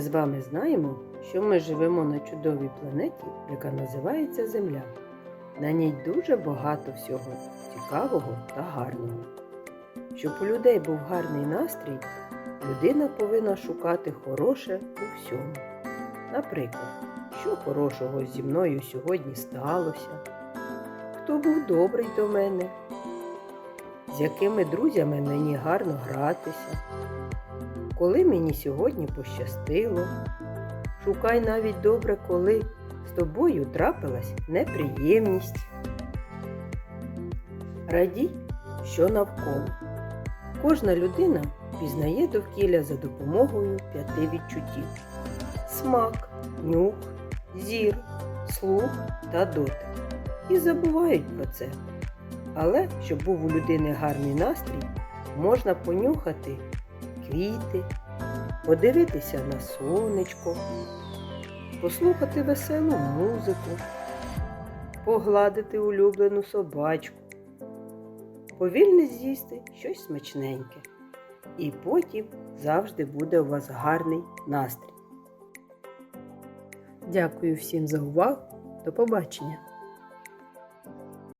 з вами знаємо, що ми живемо на чудовій планеті, яка називається Земля. На ній дуже багато всього цікавого та гарного. Щоб у людей був гарний настрій, людина повинна шукати хороше у всьому. Наприклад, що хорошого зі мною сьогодні сталося, хто був добрий до мене, з якими друзями мені гарно гратися, коли мені сьогодні пощастило. Шукай навіть добре, коли з тобою трапилась неприємність. Радій, що навколо. Кожна людина пізнає довкілля за допомогою п'яти відчуттів: смак, нюх, зір, слух та дотик. І забувають про це. Але щоб був у людини гарний настрій, можна понюхати квіти, подивитися на сонечко, послухати веселу музику, погладити улюблену собачку, повільно з'їсти щось смачненьке. І потім завжди буде у вас гарний настрій. Дякую всім за увагу. До побачення!